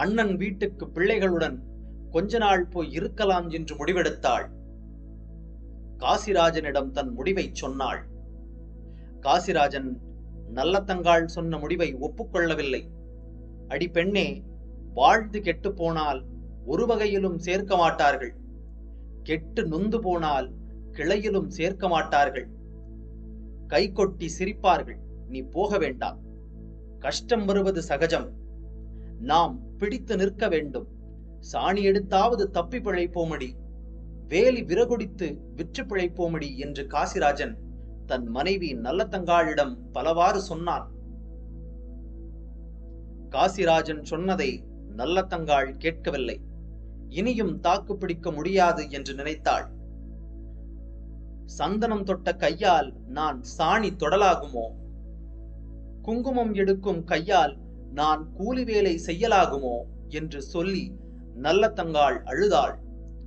அண்ணன் வீட்டுக்கு பிள்ளைகளுடன் கொஞ்ச நாள் போய் இருக்கலாம் என்று முடிவெடுத்தாள். காசிராஜனிடம் தன் முடிவை சொன்னாள். காசிராஜன் நல்லத்தங்காள் சொன்ன முடிவை ஒப்புக்கொள்ளவில்லை. அடி பெண்ணே வாழ்ந்து கெட்டு போனால் ஒரு வகையிலும் சேர்க்க மாட்டார்கள். கெட்டு நொந்து போனால் கிளையிலும் சேர்க்க மாட்டார்கள். கை கொட்டி சிரிப்பார்கள் நீ போக வேண்டாம். கஷ்டம் வருவது சகஜம். நாம் பிடித்து நிற்க வேண்டும். சாணி எடுத்தாவது தப்பி பிழைப்போமடி. வேலி விறகுடித்து விற்று பிழைப்போமடி என்று காசிராஜன் தன் மனைவி நல்லத்தங்காளிடம் பலவாறு சொன்னான். காசிராஜன் சொன்னதை நல்லத்தங்காள் கேட்கவில்லை. இனியும் தாக்கு பிடிக்க முடியாது என்று நினைத்தாள். சந்தனம் தொட்ட கையால் நான் சாணி தொடலாகுமோ? குங்குமம் எடுக்கும் கையால் நான் கூலி வேலை செய்யலாகுமோ என்று சொல்லி நல்ல தங்காள் அழுதாள்.